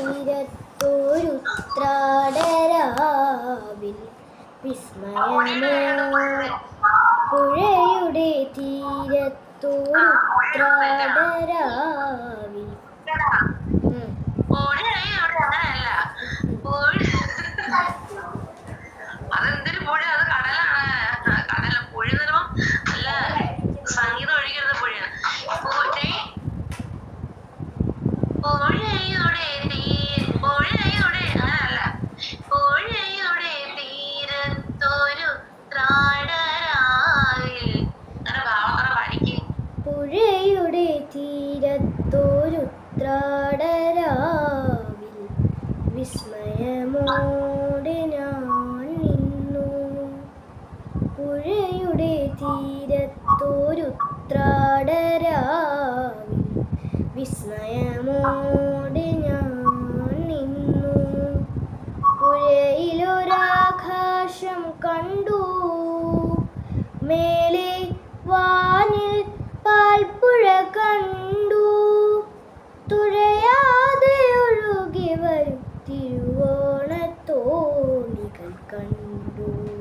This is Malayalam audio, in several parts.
തീരത്തോരുത്രാടരാവിൽ വിസ്മയമോ പുഴയുടെ തീരത്തോരുത്രാടരാവിൽ പുഴയുടെ അങ്ങനെ അല്ല തീരത്തോരുത്രാടരാവിൽ വിസ്മയമോടെ ഞാൻ നിന്നു. പുഴയിലൊരാകാശം കണ്ടു. മേലെ വാനിൽ പാൽപ്പുഴ കണ്ടു. തുഴയാതെ ഒഴുകി വരും തിരുവോണത്തോണികൾ കണ്ടു.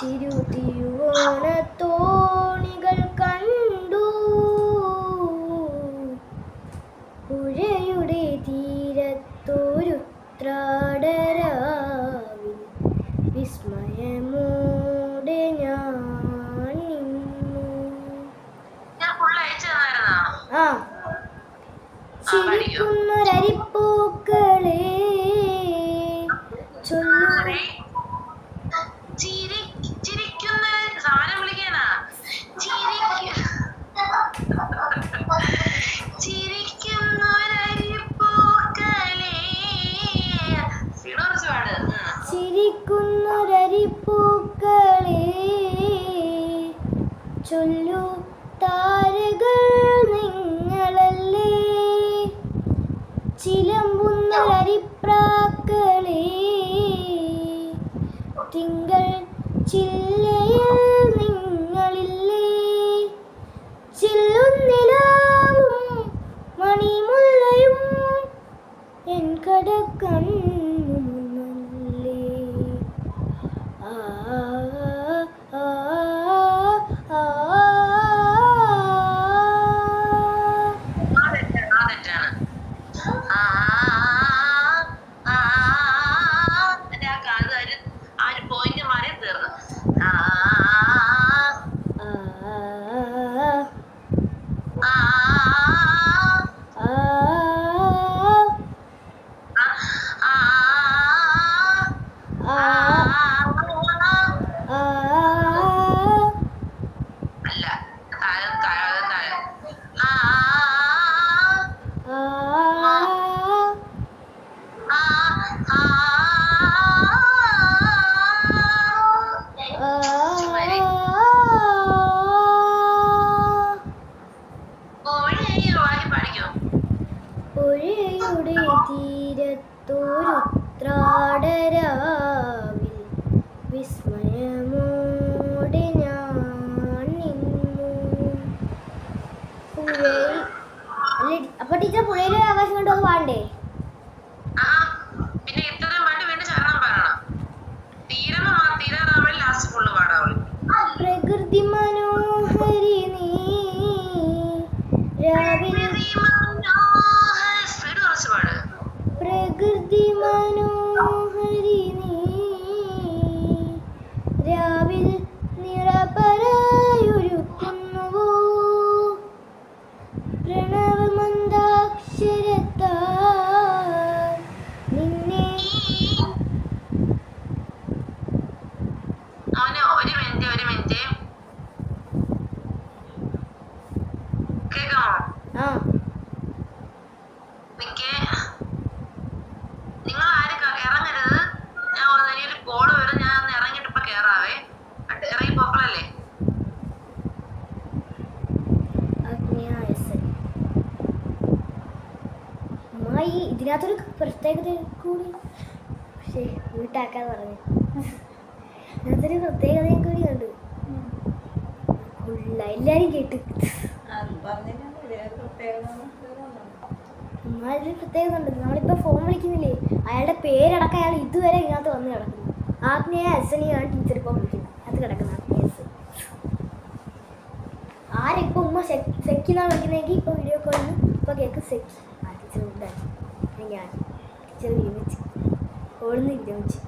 തിരു തിരുവോണത്തോ പുത്തൂരുത്രാടരാവിൽ വിസ്മയമോടെ ഞാൻ നിന്നു. പുഴയിൽ അപ്പൊ ടീച്ചർ പുഴയിൽ ആകാശം കണ്ടു അത് പാടണ്ടേ? പ്രകൃതിമാന നിങ്ങൾ ഇറങ്ങരുത് ഞാൻ ഇതിനകത്തൊരു പ്രത്യേകത കൂടി പക്ഷേ വീട്ടാക്കാൻ പറഞ്ഞു ഇതിനകത്തൊരു പ്രത്യേകതയും കൂടി ഉണ്ട് എല്ലാരും കേട്ടു നമ്മളിപ്പോ ഫോൺ വിളിക്കുന്നില്ലേ? അയാളുടെ പേരടക്കം അയാൾ ഇതുവരെ ഇതിനകത്ത് വന്ന് കിടക്കുന്നു. ആത്മീയ അസനിയാണ് ടീച്ചർ ഇപ്പൊ വിളിക്കുന്നത്. അത് കിടക്കുന്ന ആത്മീയസ് ആരിപ്പോൾ ഉമ്മ സെക്കിന്നാണ് വിളിക്കുന്നെങ്കിൽ ഇപ്പൊ വീഡിയോ കോളിൽ ഇപ്പൊ കേക്ക് സെക്കി ആ ടീച്ചർ ഉണ്ടാക്കി ഞാൻ ടീച്ചർ വിരമിച്ച് ഓടുന്ന് വിരമിച്ച്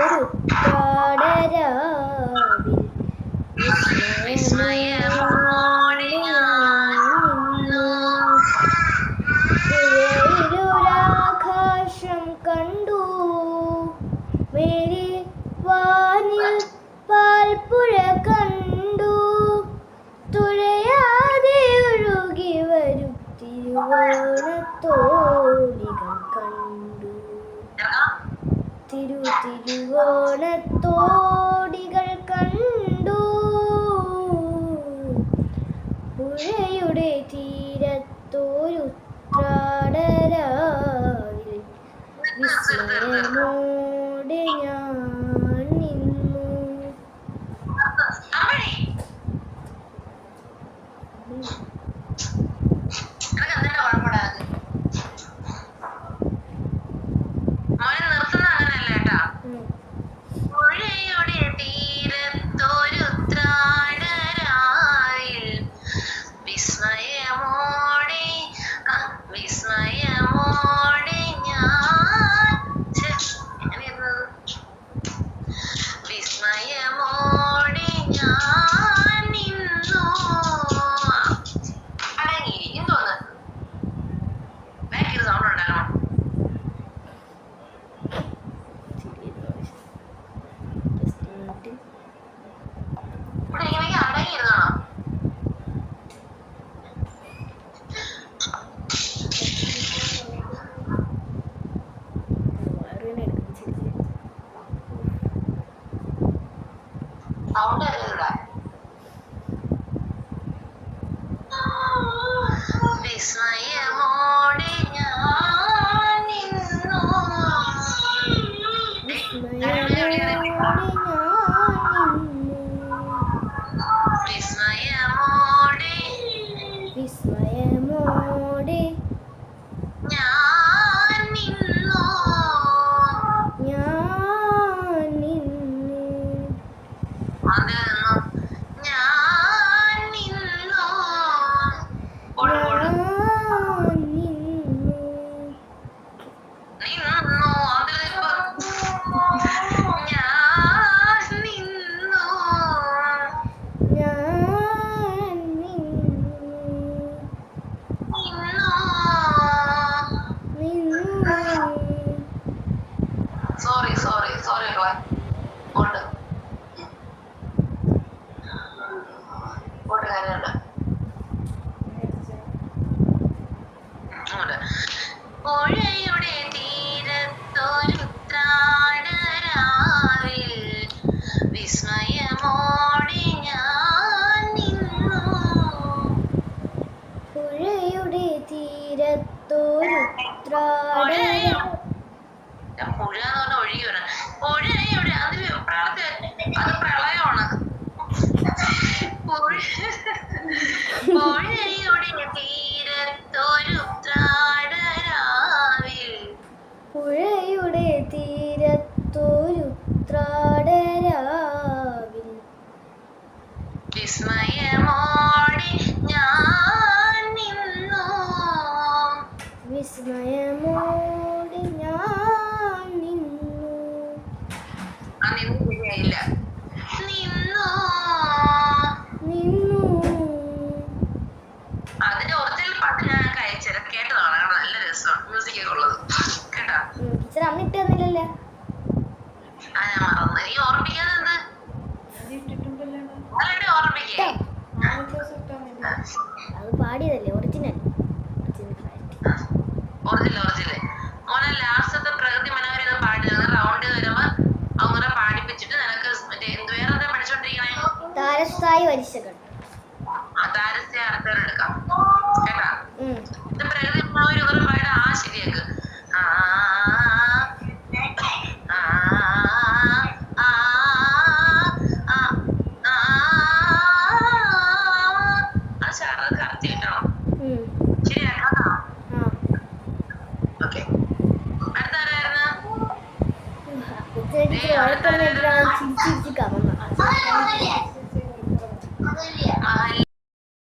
ഉത്താടരാവിൽ തിരുവോണത്തോടികൾ കണ്ടു. പുഴയുടെ തീരത്തോരുത്രാടരാവിൽ വിസ്മയമോ அவங்களோட വിസ്മയമോടെ ഞാൻ നിന്നു. വിസ്മയമോടെ ഞാൻ നിന്നു. ആ നിന്നു ശരിയായില്ല. നിന്നു. നിന്നു. അതിന്റെ ഒറിജിനൽ പാട്ട് ഞാൻ അയച്ചത് കേട്ടതാണ് നല്ല രസമാണ്. മ്യൂസിക് ഒക്കെ ഉള്ളത്. കേട്ടോ? ടീച്ചർ അമ്മ ഇട്ട് തന്നില്ലല്ലേ. അത് പാടിയതല്ലേ ഒറിജിനൽ ഒറിജിനൽ ഒറിജിനൽ മോനെ ലാസ്റ്റത്തെ പ്രകൃതി മനോഹരിത പാടി റൗണ്ട് വരുമ്പോ അങ്ങനെ പാടിപ്പിച്ചിട്ട് നിനക്ക് മറ്റേ എന്ത് വേറെ പഠിച്ചോണ്ടിരിക്കണേ? താരസ്ഥായി വരിശകൾ അർത്ഥം എടുക്കാം. കേട്ടാ? ഉം. ഇത് പ്രകൃതി മനോഹരി ഒരു പായുടെ ആ ശരിയാക്ക്.